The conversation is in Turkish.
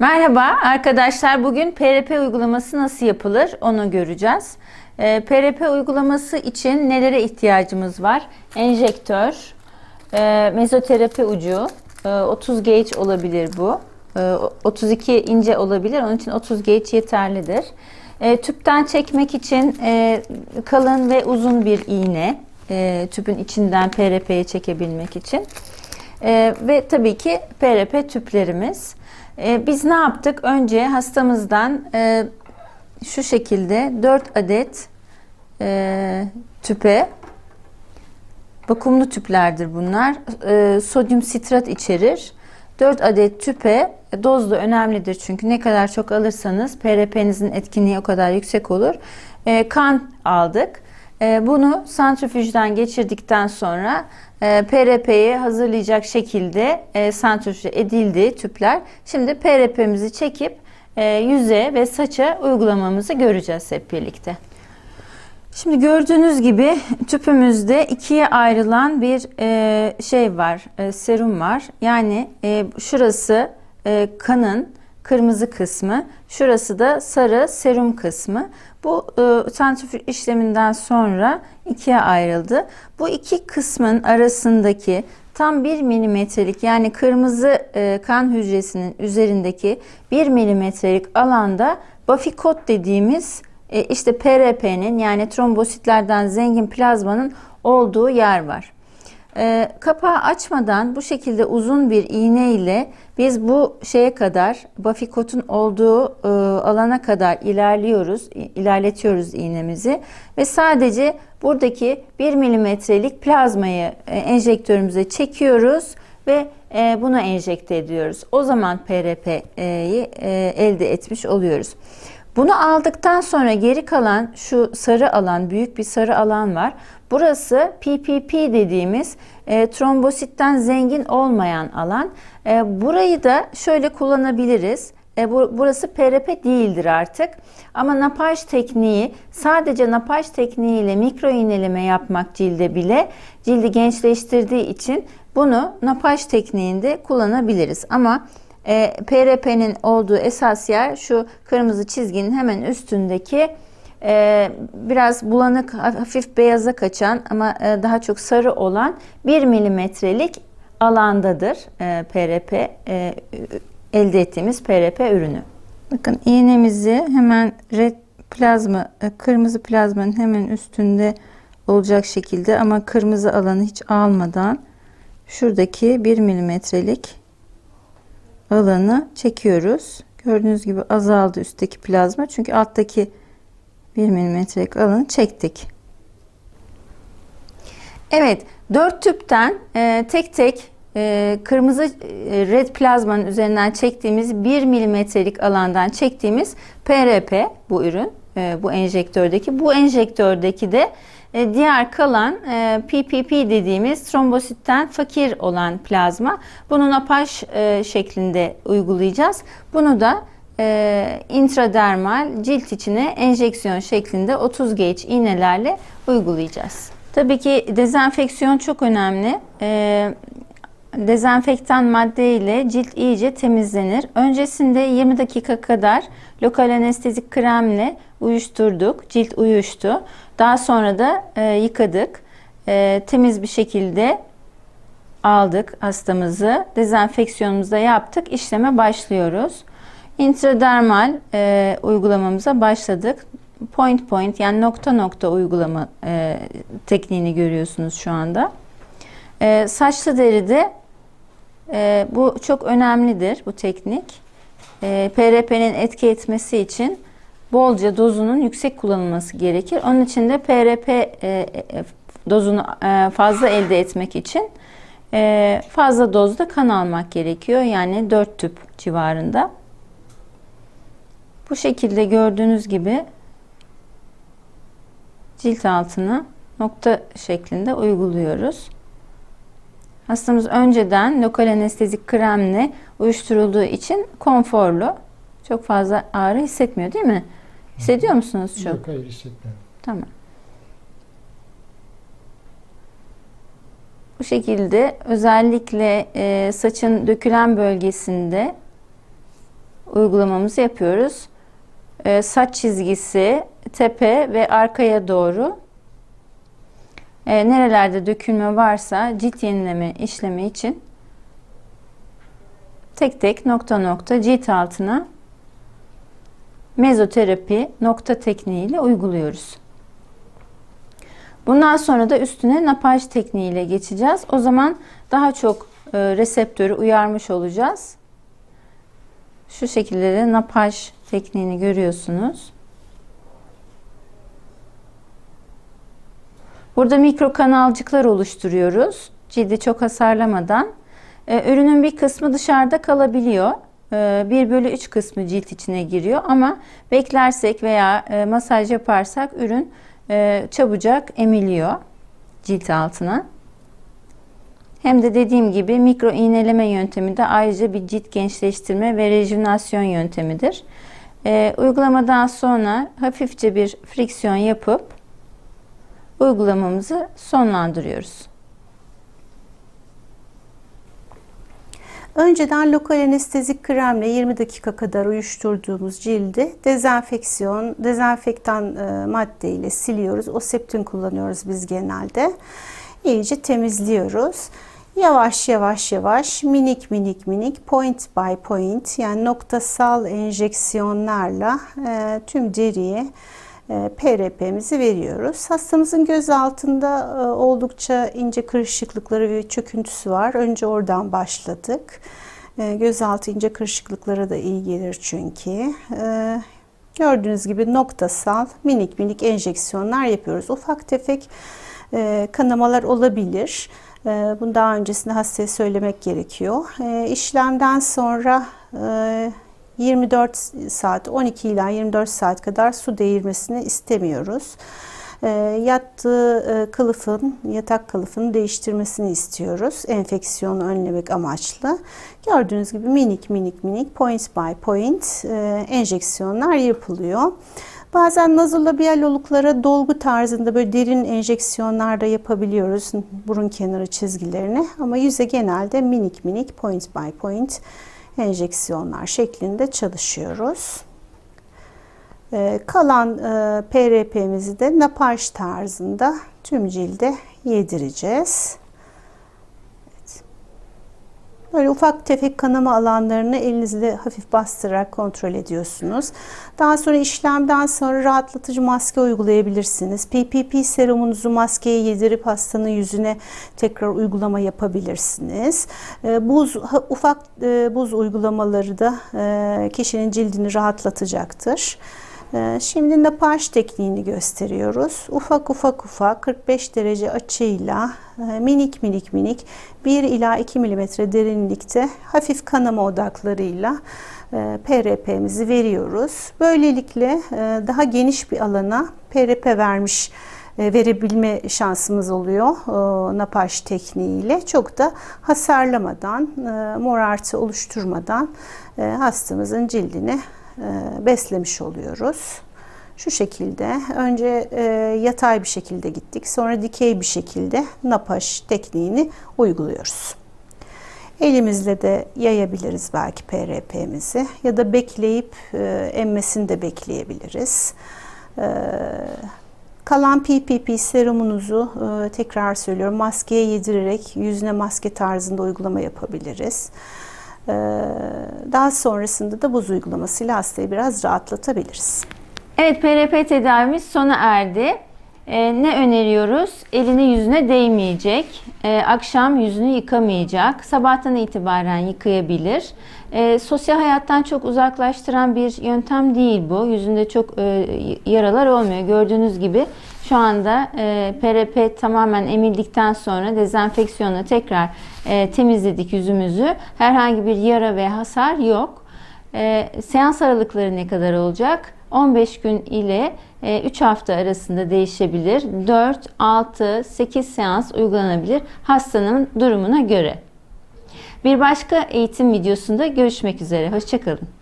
Merhaba arkadaşlar. Bugün PRP uygulaması nasıl yapılır onu göreceğiz. Ee, PRP uygulaması için nelere ihtiyacımız var? Enjektör, e, mezoterapi ucu, e, 30 gauge olabilir bu. E, 32 ince olabilir. Onun için 30 gauge yeterlidir. E, tüpten çekmek için e, kalın ve uzun bir iğne. e, tüpün içinden PRP'ye çekebilmek için. E, ve tabii ki PRP tüplerimiz. E, biz ne yaptık? Önce hastamızdan e, şu şekilde 4 adet e, tüpe vakumlu tüplerdir bunlar. E, sodyum sitrat içerir. 4 adet tüpe doz da önemlidir çünkü ne kadar çok alırsanız PRP'nizin etkinliği o kadar yüksek olur. E, kan aldık. E, bunu santrifüjden geçirdikten sonra e, PRP'yi hazırlayacak şekilde e, santrifüje edildi tüpler. Şimdi PRP'mizi çekip e, yüze ve saça uygulamamızı göreceğiz hep birlikte. Şimdi gördüğünüz gibi tüpümüzde ikiye ayrılan bir şey var, serum var. Yani şurası kanın kırmızı kısmı, şurası da sarı serum kısmı. Bu e, santrifüj işleminden sonra ikiye ayrıldı. Bu iki kısmın arasındaki tam 1 milimetrelik yani kırmızı e, kan hücresinin üzerindeki 1 milimetrelik alanda bafikot dediğimiz e, işte PRP'nin yani trombositlerden zengin plazmanın olduğu yer var. E, kapağı açmadan bu şekilde uzun bir iğne ile biz bu şeye kadar bafikotun olduğu e, alana kadar ilerliyoruz, ilerletiyoruz iğnemizi ve sadece buradaki 1 milimetrelik plazmayı e, enjektörümüze çekiyoruz ve e, buna enjekte ediyoruz. O zaman PRP'yi e, elde etmiş oluyoruz. Bunu aldıktan sonra geri kalan şu sarı alan, büyük bir sarı alan var. Burası PPP dediğimiz e, trombositten zengin olmayan alan. E, burayı da şöyle kullanabiliriz. E, bu, burası PRP değildir artık. Ama napaj tekniği sadece napaj tekniğiyle mikro iğneleme yapmak cilde bile cildi gençleştirdiği için bunu napaj tekniğinde kullanabiliriz. Ama e, PRP'nin olduğu esas yer şu kırmızı çizginin hemen üstündeki e, biraz bulanık hafif beyaza kaçan ama e, daha çok sarı olan 1 milimetrelik alandadır e, PRP e, elde ettiğimiz PRP ürünü. Bakın iğnemizi hemen red plazma e, kırmızı plazmanın hemen üstünde olacak şekilde ama kırmızı alanı hiç almadan şuradaki 1 milimetrelik alanı çekiyoruz. Gördüğünüz gibi azaldı üstteki plazma. Çünkü alttaki 1 milimetrelik alanı çektik. Evet, 4 tüpten e, tek tek e, kırmızı e, red plazmanın üzerinden çektiğimiz 1 milimetrelik alandan çektiğimiz PRP bu ürün. E, bu enjektördeki. Bu enjektördeki de e, diğer kalan e, PPP dediğimiz trombositten fakir olan plazma. Bunu napaj e, şeklinde uygulayacağız. Bunu da intradermal cilt içine enjeksiyon şeklinde 30 gauge iğnelerle uygulayacağız. Tabii ki dezenfeksiyon çok önemli. Dezenfektan madde ile cilt iyice temizlenir. Öncesinde 20 dakika kadar lokal anestezik kremle uyuşturduk. Cilt uyuştu. Daha sonra da e, yıkadık. E, temiz bir şekilde aldık hastamızı. Dezenfeksiyonumuzu da yaptık. İşleme başlıyoruz. Intradermal e, uygulamamıza başladık. Point point yani nokta nokta uygulama e, tekniğini görüyorsunuz şu anda. E, saçlı deride e, bu çok önemlidir bu teknik. E, PRP'nin etki etmesi için bolca dozunun yüksek kullanılması gerekir. Onun için de PRP e, e, dozunu e, fazla elde etmek için e, fazla dozda kan almak gerekiyor. Yani 4 tüp civarında. Bu şekilde gördüğünüz gibi cilt altına nokta şeklinde uyguluyoruz. Hastamız önceden lokal anestezik kremle uyuşturulduğu için konforlu. Çok fazla ağrı hissetmiyor değil mi? Hissediyor musunuz çok? Yok hayır hissetmiyorum. Tamam. Bu şekilde özellikle e, saçın dökülen bölgesinde uygulamamızı yapıyoruz. Ee, saç çizgisi tepe ve arkaya doğru e, nerelerde dökülme varsa cilt yenileme işlemi için tek tek nokta nokta cilt altına mezoterapi nokta tekniğiyle uyguluyoruz. Bundan sonra da üstüne napaj tekniğiyle geçeceğiz. O zaman daha çok e, reseptörü uyarmış olacağız. Şu şekilde de napaj tekniğini görüyorsunuz. Burada mikro kanalcıklar oluşturuyoruz. Cildi çok hasarlamadan. Ee, ürünün bir kısmı dışarıda kalabiliyor. Ee, 1 bölü 3 kısmı cilt içine giriyor ama beklersek veya e, masaj yaparsak ürün e, çabucak emiliyor cilt altına. Hem de dediğim gibi mikro iğneleme yöntemi de ayrıca bir cilt gençleştirme ve rejuvenasyon yöntemidir. Uygulamadan sonra hafifçe bir friksiyon yapıp uygulamamızı sonlandırıyoruz. Önceden lokal anestezik kremle 20 dakika kadar uyuşturduğumuz cildi dezenfeksiyon, dezenfektan e, madde siliyoruz. Oseptin kullanıyoruz biz genelde. İyice temizliyoruz. Yavaş yavaş yavaş minik minik minik point by point yani noktasal enjeksiyonlarla e, tüm deriye PRP'mizi veriyoruz. Hastamızın göz altında e, oldukça ince kırışıklıkları ve çöküntüsü var. Önce oradan başladık. E, Gözaltı ince kırışıklıklara da iyi gelir çünkü. Gördüğünüz gibi noktasal minik minik enjeksiyonlar yapıyoruz. Ufak tefek kanamalar olabilir. Bunu daha öncesinde hastaya söylemek gerekiyor. İşlemden sonra 24 saat 12 ila 24 saat kadar su değirmesini istemiyoruz. E, yattığı e, kılıfın, yatak kılıfını değiştirmesini istiyoruz. Enfeksiyonu önlemek amaçlı. Gördüğünüz gibi minik minik minik point by point e, enjeksiyonlar yapılıyor. Bazen nazolabiyal oluklara dolgu tarzında böyle derin enjeksiyonlar da yapabiliyoruz burun kenarı çizgilerine ama yüze genelde minik minik point by point enjeksiyonlar şeklinde çalışıyoruz. Ee, kalan e, PRP'mizi de napaj tarzında tüm cilde yedireceğiz. Böyle ufak tefek kanama alanlarını elinizle hafif bastırarak kontrol ediyorsunuz. Daha sonra işlemden sonra rahatlatıcı maske uygulayabilirsiniz. PPP serumunuzu maskeye yedirip hastanın yüzüne tekrar uygulama yapabilirsiniz. Ee, buz ufak e, buz uygulamaları da e, kişinin cildini rahatlatacaktır. Ee, şimdi napaj tekniğini gösteriyoruz. Ufak ufak ufak 45 derece açıyla e, minik minik minik 1 ila 2 milimetre derinlikte hafif kanama odaklarıyla e, PRP'mizi veriyoruz. Böylelikle e, daha geniş bir alana PRP vermiş verebilme şansımız oluyor napaj tekniğiyle. Çok da hasarlamadan, morartı oluşturmadan hastamızın cildini e, beslemiş oluyoruz. Şu şekilde önce e, yatay bir şekilde gittik. Sonra dikey bir şekilde napaj tekniğini uyguluyoruz. Elimizle de yayabiliriz belki PRP'mizi ya da bekleyip e, emmesini de bekleyebiliriz. Kalan PPP serumunuzu tekrar söylüyorum maskeye yedirerek yüzüne maske tarzında uygulama yapabiliriz. Ee, daha sonrasında da buz uygulamasıyla hastayı biraz rahatlatabiliriz. Evet PRP tedavimiz sona erdi. Ee, ne öneriyoruz? Elini yüzüne değmeyecek. Ee, akşam yüzünü yıkamayacak. Sabahtan itibaren yıkayabilir. Ee, sosyal hayattan çok uzaklaştıran bir yöntem değil bu. Yüzünde çok e, yaralar olmuyor. Gördüğünüz gibi şu anda e, PRP tamamen emildikten sonra dezenfeksiyonla tekrar e, temizledik yüzümüzü. Herhangi bir yara ve hasar yok. E, seans aralıkları ne kadar olacak? 15 gün ile 3 hafta arasında değişebilir. 4, 6, 8 seans uygulanabilir hastanın durumuna göre. Bir başka eğitim videosunda görüşmek üzere. Hoşçakalın.